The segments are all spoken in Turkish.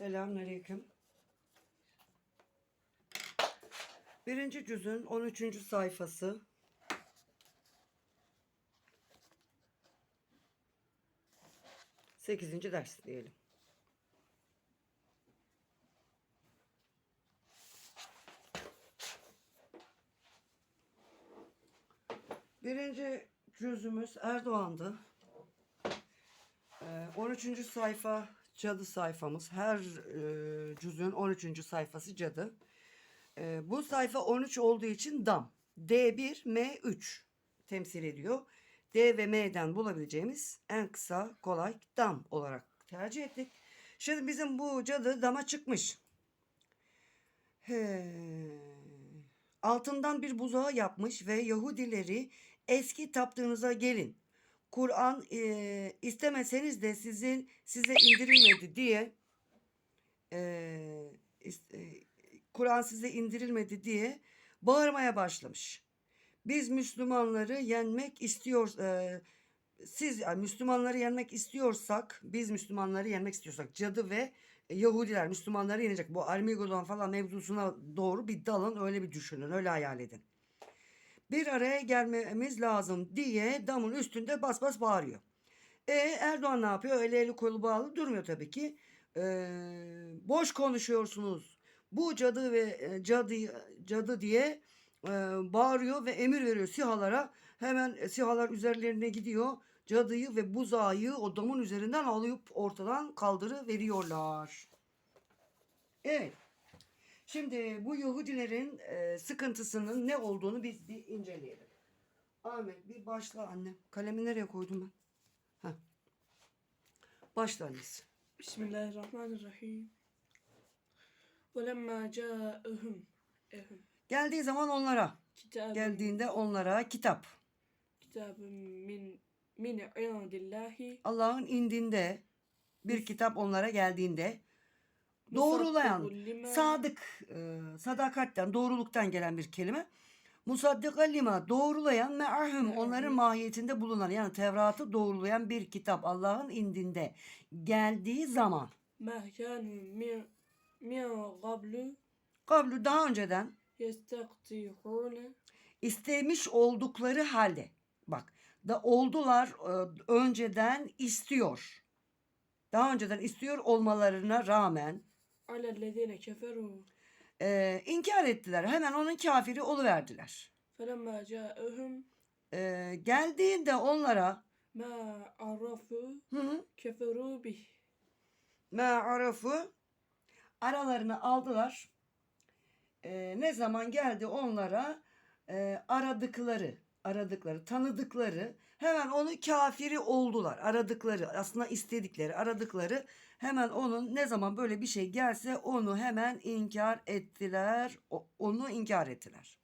Selamünaleyküm. Birinci cüzün 13. sayfası. Sekizinci ders diyelim. Birinci cüzümüz Erdoğan'dı. Ee, 13. sayfa cadı sayfamız. Her e, cüzün 13. sayfası cadı. Ee, bu sayfa 13 olduğu için dam. D1, M3 temsil ediyor. D ve M'den bulabileceğimiz en kısa kolay dam olarak tercih ettik. Şimdi bizim bu cadı dama çıkmış. He. Altından bir buzağı yapmış ve Yahudileri eski taptığınıza gelin. Kur'an e, istemeseniz de sizin size indirilmedi diye e, e, Kur'an size indirilmedi diye bağırmaya başlamış. Biz Müslümanları yenmek istiyor e, siz yani Müslümanları yenmek istiyorsak biz Müslümanları yenmek istiyorsak cadı ve Yahudiler Müslümanları yenecek. Bu Armageddon falan mevzusuna doğru bir dalın öyle bir düşünün öyle hayal edin bir araya gelmemiz lazım diye damın üstünde bas bas bağırıyor. E Erdoğan ne yapıyor? Eli eli kolu bağlı durmuyor tabii ki. E, boş konuşuyorsunuz. Bu cadı ve e, cadı cadı diye e, bağırıyor ve emir veriyor sihalara. Hemen e, sihalar üzerlerine gidiyor. Cadıyı ve buzağı o damın üzerinden alıp ortadan kaldırı veriyorlar. Evet. Şimdi bu Yahudilerin e, sıkıntısının ne olduğunu biz bir inceleyelim. Ahmet bir başla anne. Kalemi nereye koydum ben? Heh. Başla annesi. Bismillahirrahmanirrahim. وَلَمَّا جَاءَهُمْ ehum Geldiği zaman onlara. kitabun Geldiğinde onlara kitap. kitabun min min indillahi Allah'ın indinde bir kitap onlara geldiğinde doğrulayan, sadık, e, sadakatten, doğruluktan gelen bir kelime. Musaddika lima doğrulayan me'ahum onların mahiyetinde bulunan yani Tevrat'ı doğrulayan bir kitap Allah'ın indinde geldiği zaman. Ma kanu min qablu kablu daha önceden yestaqtihune istemiş oldukları halde bak da oldular e, önceden istiyor. Daha önceden istiyor olmalarına rağmen alellezine keferu e, inkar ettiler. Hemen onun kafiri oluverdiler. felemma ja'ahum E, geldiğinde onlara ma arafu keferu bih me'arafı aralarını aldılar. E, ne zaman geldi onlara e, aradıkları, aradıkları, tanıdıkları hemen onu kafiri oldular. Aradıkları, aslında istedikleri, aradıkları hemen onun ne zaman böyle bir şey gelse onu hemen inkar ettiler. Onu inkar ettiler.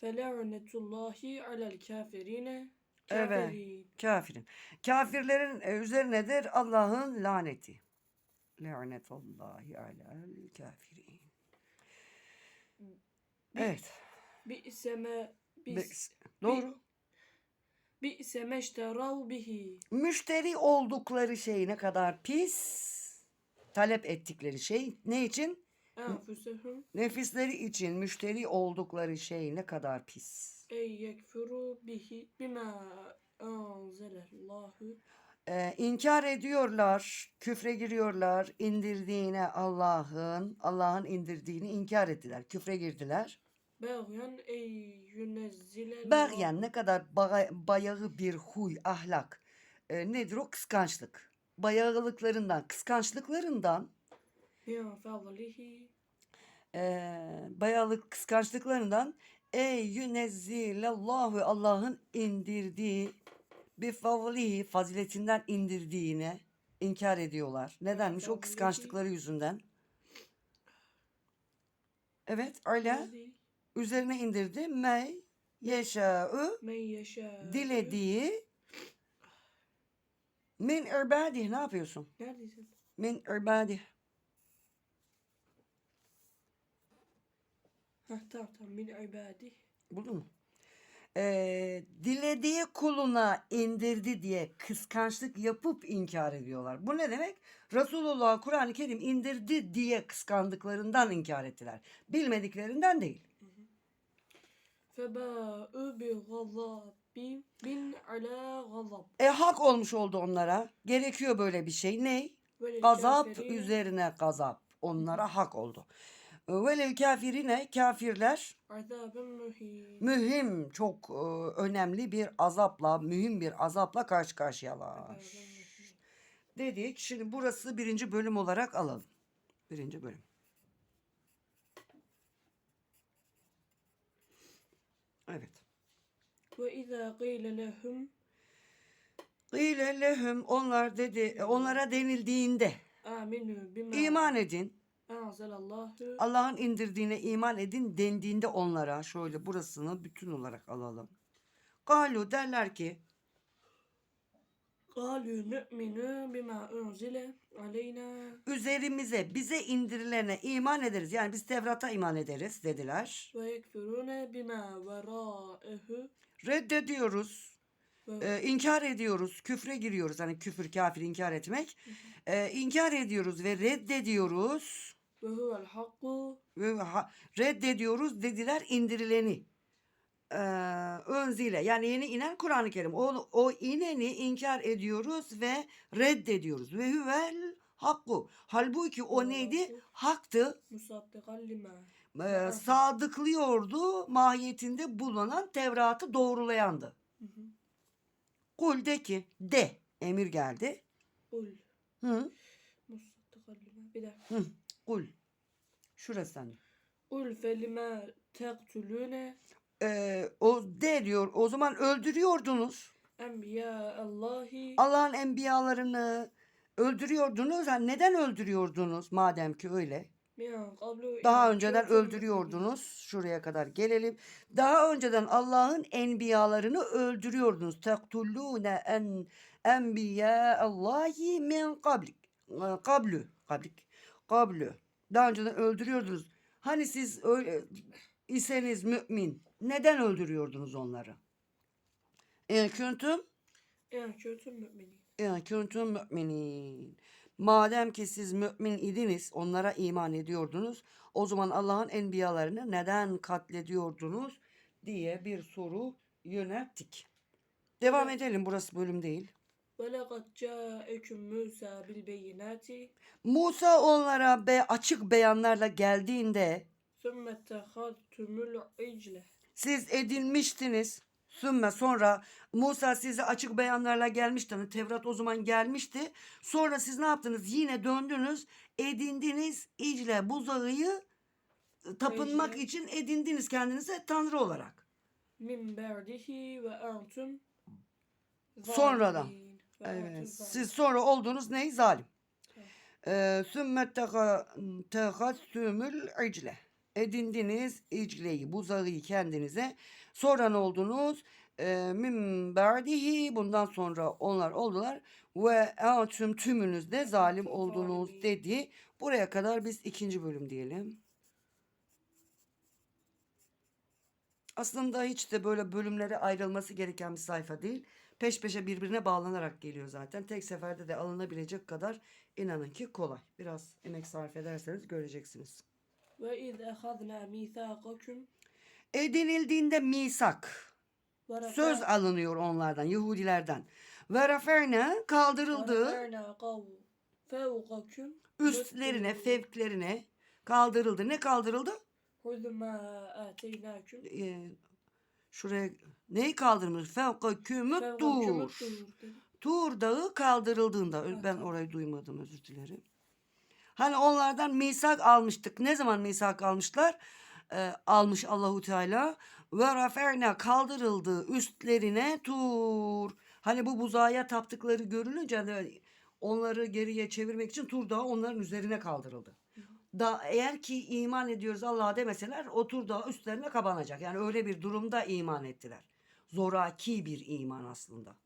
Felânetullahi alel kafirine Evet. kafirin. Kafirlerin e, üzerinedir Allah'ın laneti. Lanetullahi alel kafirin. Evet. Bi'se bis Doğru. bi'se meşterav bihi. Müşteri oldukları şey ne kadar pis. Talep ettikleri şey ne için? Nefisleri için müşteri oldukları şey ne kadar pis. ey yekfuru bihi bima anzelallahu Ee, inkar ediyorlar, küfre giriyorlar, indirdiğine Allah'ın, Allah'ın indirdiğini inkar ettiler, küfre girdiler. Bağyan ey yünezzile Bergen ne kadar ba- bayağı bir huy, ahlak. Ee, nedir o? Kıskançlık. Bayağılıklarından, kıskançlıklarından, min fadlihi ee, bayağılık kıskançlıklarından ey yünezzilallahu Allah'ın indirdiği bir favlihi faziletinden indirdiğine inkar ediyorlar. Nedenmiş? O kıskançlıkları yüzünden. Evet öyle. Üzerine indirdi. Mey yeşâ'ı men dilediği min irbadih ne yapıyorsun? Neredesin? Min irbadih. Heh tamam tamam min ibadih Buldun mu? Ee, dilediği kuluna indirdi diye kıskançlık yapıp inkar ediyorlar. Bu ne demek? Resulullah Kur'an-ı Kerim indirdi diye kıskandıklarından inkar ettiler. Bilmediklerinden değil feba öbi gazabim bin ala gazab. E hak olmuş oldu onlara. Gerekiyor böyle bir şey. Ney? Velev gazap üzerine gazap. Onlara hak oldu. E, Velev kafirine kafirler mühim. çok e, önemli bir azapla mühim bir azapla karşı karşıyalar. Dedik şimdi burası birinci bölüm olarak alalım. Birinci bölüm. Evet. Ve izâ qîle lehum Gıyle lehum onlar dedi onlara denildiğinde aminu bima iman edin. Allah'ın indirdiğine iman edin dendiğinde onlara şöyle burasını bütün olarak alalım. Galu derler ki Kalül mü'minü bima unzile aleyna. Üzerimize, bize indirilene iman ederiz. Yani biz Tevrat'a iman ederiz dediler. Ve yekfurune bima verâehu. Reddediyoruz. Ee, inkar ediyoruz, küfre giriyoruz. Hani küfür, kafir inkar etmek. Ee, inkar ediyoruz ve reddediyoruz. Ve huvel hakku. Reddediyoruz dediler indirileni e, önziyle yani yeni inen Kur'an-ı Kerim. O, o ineni inkar ediyoruz ve reddediyoruz. Ve hüvel hakku. Halbuki o neydi? Haktı. Sadıklıyordu mahiyetinde bulunan Tevrat'ı doğrulayandı. Hı. Kul de ki de emir geldi. Kul. Hı. Musaddikan. Bir dakika. Hı. Kul. Şurası hani. Kul felime tektulüne e, o de diyor. O zaman öldürüyordunuz. Enbiya Allahi. Allah'ın enbiyalarını öldürüyordunuz. Yani neden öldürüyordunuz madem ki öyle? Daha önceden öldürüyordunuz. Şuraya kadar gelelim. Daha önceden Allah'ın enbiyalarını öldürüyordunuz. Tektulûne en enbiya Allahi min kablik. Kablü. Kablik. Kablü. Daha önceden öldürüyordunuz. Hani siz öyle iseniz mümin Neden öldürüyordunuz onları? En kuntum إن كنتم مؤمنين en kuntum müminin. Madem ki siz mümin idiniz, onlara iman ediyordunuz, o zaman Allah'ın enbiyalarını neden katlediyordunuz diye bir soru yönelttik. Devam Evet. edelim, burası bölüm değil. ولقد جاءكم موسى بالبينات Musa onlara be açık beyanlarla geldiğinde ثم اتخذتم العجل siz edinmiştiniz. Sümme sonra Musa size açık beyanlarla gelmişti. Hani Tevrat o zaman gelmişti. Sonra siz ne yaptınız? Yine döndünüz. Edindiniz İcle buzağıyı e, tapınmak Peki. için edindiniz kendinize tanrı olarak. Min ve entum Sonradan. Evet. Siz sonra olduğunuz ney? Zalim. Ee, sümme tehassümül icle. Edindiniz icleyi, buzağıyı kendinize. Sonra ne oldunuz? Ee, Min ba'dihi bundan sonra onlar oldular ve entüm tümünüz de zalim oldunuz dedi. Buraya kadar biz ikinci bölüm diyelim. Aslında hiç de böyle bölümlere ayrılması gereken bir sayfa değil. Peş peşe birbirine bağlanarak geliyor zaten. Tek seferde de alınabilecek kadar inanın ki kolay. Biraz emek sarf ederseniz göreceksiniz. Ve iz ehadna mithaqakum. Edinildiğinde misak. Söz alınıyor onlardan, Yahudilerden. Ve raferna kaldırıldı. Üstlerine, fevklerine kaldırıldı. Ne kaldırıldı? Ee, şuraya neyi kaldırmış? Fevkakümü tur. Tur dağı kaldırıldığında. Ben orayı duymadım özür dilerim. Hani onlardan misak almıştık. Ne zaman misak almışlar? Ee, almış Allahu Teala ve raferna kaldırıldı üstlerine tur. Hani bu buzağıya taptıkları görülünce hani onları geriye çevirmek için tur dağı onların üzerine kaldırıldı. Da eğer ki iman ediyoruz Allah'a demeseler o tur dağı üstlerine kapanacak. Yani öyle bir durumda iman ettiler. Zoraki bir iman aslında.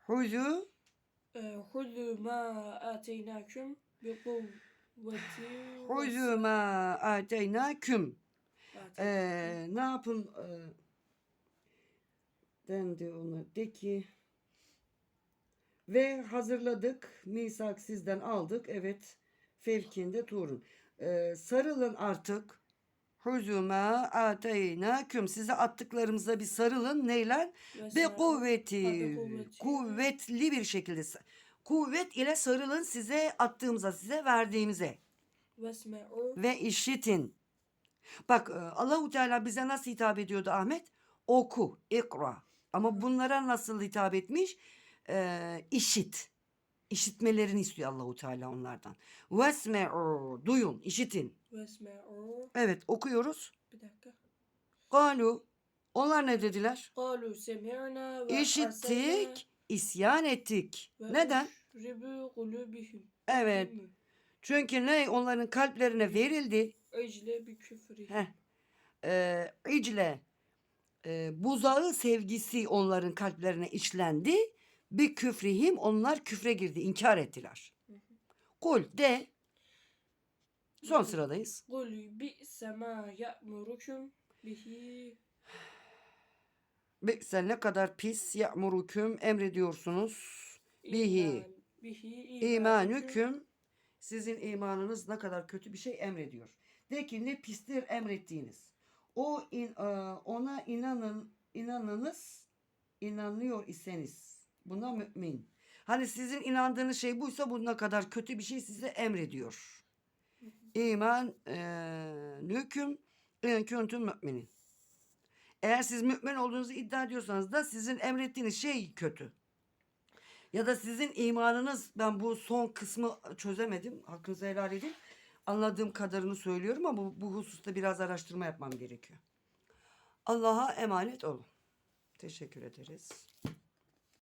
Huzu Hudu ma ateynaküm bi kuvveti Hudu ma ateynaküm. Ee, ne yapın e, dendi ona de ki ve hazırladık misak sizden aldık evet fevkinde turun ee, sarılın artık. Huzuma ateynakum. Size attıklarımıza bir sarılın. Neyler? Be kuvveti. Kuvvetli bir şekilde. Kuvvet ile sarılın size attığımıza, size verdiğimize ve işitin. Bak e, Allahu Teala bize nasıl hitap ediyordu Ahmet? Oku, ikra. Ama bunlara nasıl hitap etmiş? Ee, işit. İşitmelerini istiyor Allahu Teala onlardan. Vesme'u. Duyun, işitin. Vesma'u Evet okuyoruz. bir dakika. Galu. Onlar ne dediler? Kalu semi'na ve İşittik, isyan ettik. Ve Neden? Ribu kulubihim. Evet. Çünkü ne? Onların kalplerine verildi. Ecle bi küfri. Heh. Ee, icle e, buzağı sevgisi onların kalplerine işlendi. Bir küfrihim onlar küfre girdi, inkar ettiler. Kul de son sıradayız. Kul bi'se ma ya'murukum bihi. Ve sen ne kadar pis ya'muruküm emrediyorsunuz. Bihi. iman- Bihi İmanüküm sizin imanınız ne kadar kötü bir şey emrediyor. De ki ne pistir emrettiğiniz. O in, e, ona inanın inanınız inanıyor iseniz buna mümin. Hani sizin inandığınız şey buysa bu ne kadar kötü bir şey size emrediyor. İman e, nüküm in kuntum müminin. Eğer siz mümin olduğunuzu iddia ediyorsanız da sizin emrettiğiniz şey kötü. Ya da sizin imanınız ben bu son kısmı çözemedim. Hakkınızı helal edin. Anladığım kadarını söylüyorum ama bu, bu hususta biraz araştırma yapmam gerekiyor. Allah'a emanet olun. Teşekkür ederiz.